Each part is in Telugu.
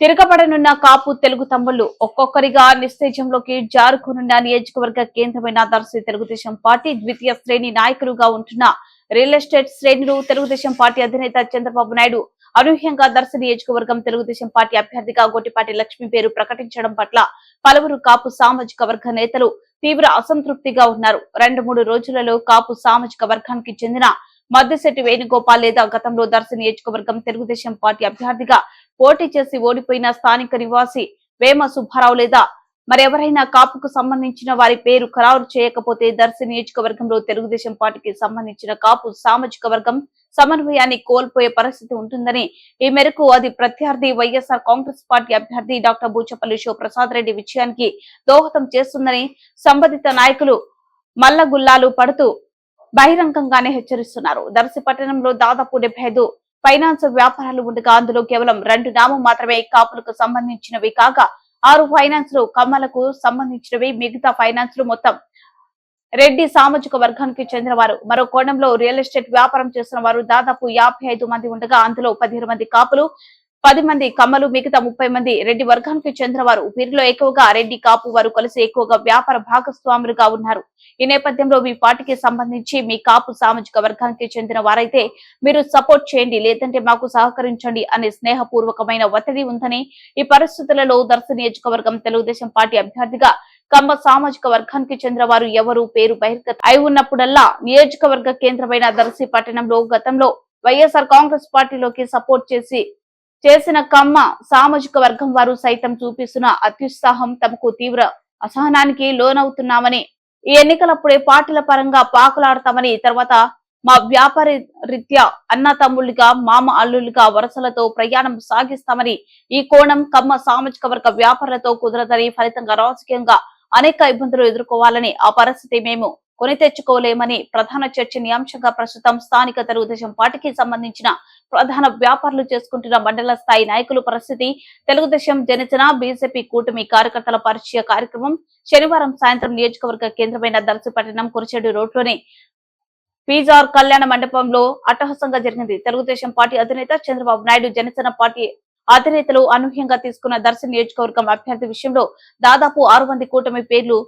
తిరగబడనున్న కాపు తెలుగు తమ్ముళ్ళు ఒక్కొక్కరిగా నిస్తేజంలోకి జారుకునున్న నియోజకవర్గ కేంద్రమైన దర్శి తెలుగుదేశం పార్టీ ద్వితీయ శ్రేణి నాయకులుగా ఉంటున్న రియల్ ఎస్టేట్ శ్రేణులు తెలుగుదేశం పార్టీ అధినేత చంద్రబాబు నాయుడు అనూహ్యంగా దర్శి నియోజకవర్గం తెలుగుదేశం పార్టీ అభ్యర్థిగా గోటిపాటి లక్ష్మి పేరు ప్రకటించడం పట్ల పలువురు కాపు సామాజిక వర్గ నేతలు తీవ్ర అసంతృప్తిగా ఉన్నారు. రెండు మూడు రోజులలో కాపు సామాజిక వర్గానికి చెందిన మద్దిశెట్టి వేణుగోపాల్ లేదా గతంలో దర్శి నియోజకవర్గం తెలుగుదేశం పార్టీ అభ్యర్థిగా పోటీ చేసి ఓడిపోయిన స్థానిక నివాసి వేమ సుబ్బారావు లేదా మరెవరైనా కాపుకు సంబంధించిన వారి పేరు ఖరారు చేయకపోతే దర్శి నియోజకవర్గంలో తెలుగుదేశం పార్టీకి సంబంధించిన కాపు సామాజిక వర్గం సమన్వయాన్ని కోల్పోయే పరిస్థితి ఉంటుందని ఈ మేరకు అది ప్రత్యర్థి వైఎస్ఆర్ కాంగ్రెస్ పార్టీ అభ్యర్థి డాక్టర్ బూచపల్లి శివప్రసాద్ రెడ్డి విజయానికి దోహదం చేస్తుందని సంబంధిత నాయకులు మల్లగుల్లాలు పడుతూ బహిరంగంగానే హెచ్చరిస్తున్నారు. దర్శి పట్టణంలో దాదాపు డెబ్బై ఐదు ఫైనాన్స్ వ్యాపారాలు ఉండగా అందులో కేవలం రెండు నామం మాత్రమే కాపులకు సంబంధించినవి కాగా ఆరు ఫైనాన్స్లు కమ్మలకు సంబంధించినవి మిగతా ఫైనాన్స్లు మొత్తం రెడ్డి సామాజిక వర్గానికి చెందినవారు. మరో కోణంలో రియల్ ఎస్టేట్ వ్యాపారం చేస్తున్న వారు దాదాపు యాభై ఐదు మంది ఉండగా అందులో పదిహేను మంది కాపులు పది మంది కమ్మలు మిగతా ముప్పై మంది రెడ్డి వర్గానికి చెందిన వారు. వీరిలో ఎక్కువగా రెడ్డి కాపు వారు కలిసి ఎక్కువగా వ్యాపార భాగస్వాములుగా ఉన్నారు. ఈ నేపథ్యంలో మీ పార్టీకి సంబంధించి మీ కాపు సామాజిక వర్గానికి చెందిన వారైతే మీరు సపోర్ట్ చేయండి లేదంటే మాకు సహకరించండి అనే స్నేహపూర్వకమైన ఒత్తిడి ఉందని ఈ పరిస్థితులలో దర్శ నియోజకవర్గం తెలుగుదేశం పార్టీ అభ్యర్థిగా కమ్మ సామాజిక వర్గానికి చెందిన వారు ఎవరు పేరు బహిర్గత అయి ఉన్నప్పుడల్లా నియోజకవర్గ కేంద్రమైన దర్శి పట్టణంలో గతంలో వైఎస్ఆర్ కాంగ్రెస్ పార్టీలోకి సపోర్ట్ చేసి చేసిన కమ్మ సామాజిక వర్గం వారు సైతం చూపిస్తున్న అత్యుత్సాహం తమకు తీవ్ర అసహనానికి లోనవుతున్నామని ఈ ఎన్నికలప్పుడే పార్టీల పరంగా పాకులాడతామని తర్వాత మా వ్యాపార రీత్యా అన్న తమ్ముళ్ళుగా మామ అల్లులుగా వరుసలతో ప్రయాణం సాగిస్తామని ఈ కోణం కమ్మ సామాజిక వర్గ వ్యాపారులతో కుదరదని ఫలితంగా రాజకీయంగా అనేక ఇబ్బందులు ఎదుర్కోవాలని ఆ పరిస్థితి మేము కొని తెచ్చుకోలేమని ప్రధాన చర్చనీయాంశంగా ప్రస్తుతం స్థానిక తెలుగుదేశం పార్టీకి సంబంధించిన ప్రధాన వ్యాపారులు చేసుకుంటున్న మండల స్థాయి నాయకులు పరిస్థితి తెలుగుదేశం జనసేన బీజేపీ కూటమి కార్యకర్తల పరిచయ కార్యక్రమం శనివారం సాయంత్రం నియోజకవర్గ కేంద్రమైన దర్శపట్నం కురిచేడు రోడ్లోని పీజార్ కళ్యాణ మండపంలో అట్టహాసంగా జరిగింది. తెలుగుదేశం పార్టీ అధినేత చంద్రబాబు నాయుడు జనసేన పార్టీ అధినేతలు అనూహ్యంగా తీసుకున్న దర్శన నియోజకవర్గం అభ్యర్థి విషయంలో దాదాపు ఆరు మంది కూటమి పేర్లు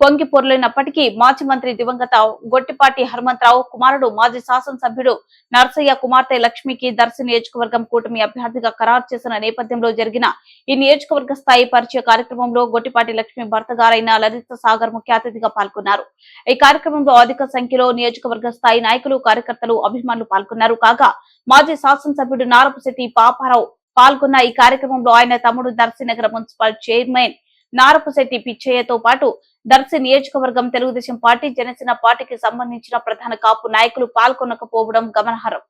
పొంగి పొర్లినప్పటికీ మాజీ మంత్రి దివంగత గొట్టిపాటి హనుమంతరావు కుమారుడు మాజీ శాసనసభ్యుడు నర్సయ్య కుమార్తె లక్ష్మికి దర్శి నియోజకవర్గం కూటమి అభ్యర్థిగా ఖరారు చేసిన నేపథ్యంలో జరిగిన ఈ నియోజకవర్గ స్థాయి పరిచయ కార్యక్రమంలో గొట్టిపాటి లక్ష్మి భర్త గారైన లలిత సాగర్ ముఖ్య అతిథిగా పాల్గొన్నారు. ఈ కార్యక్రమంలో అధిక సంఖ్యలో నియోజకవర్గ స్థాయి నాయకులు కార్యకర్తలు అభిమానులు పాల్గొన్నారు. కాగా మాజీ శాసనసభ్యుడు నారపశెట్టి పాపారావు పాల్గొన్న ఈ కార్యక్రమంలో ఆయన తమ్ముడు దర్శనగర మున్సిపల్ చైర్మన్ నారపుశెట్టి పిచ్చయ్యతో పాటు దర్శి నియోజకవర్గం తెలుగుదేశం పార్టీ జనసేన పార్టీకి సంబంధించిన ప్రధాన కాపు నాయకులు పాల్గొనకపోవడం గమనార్హం.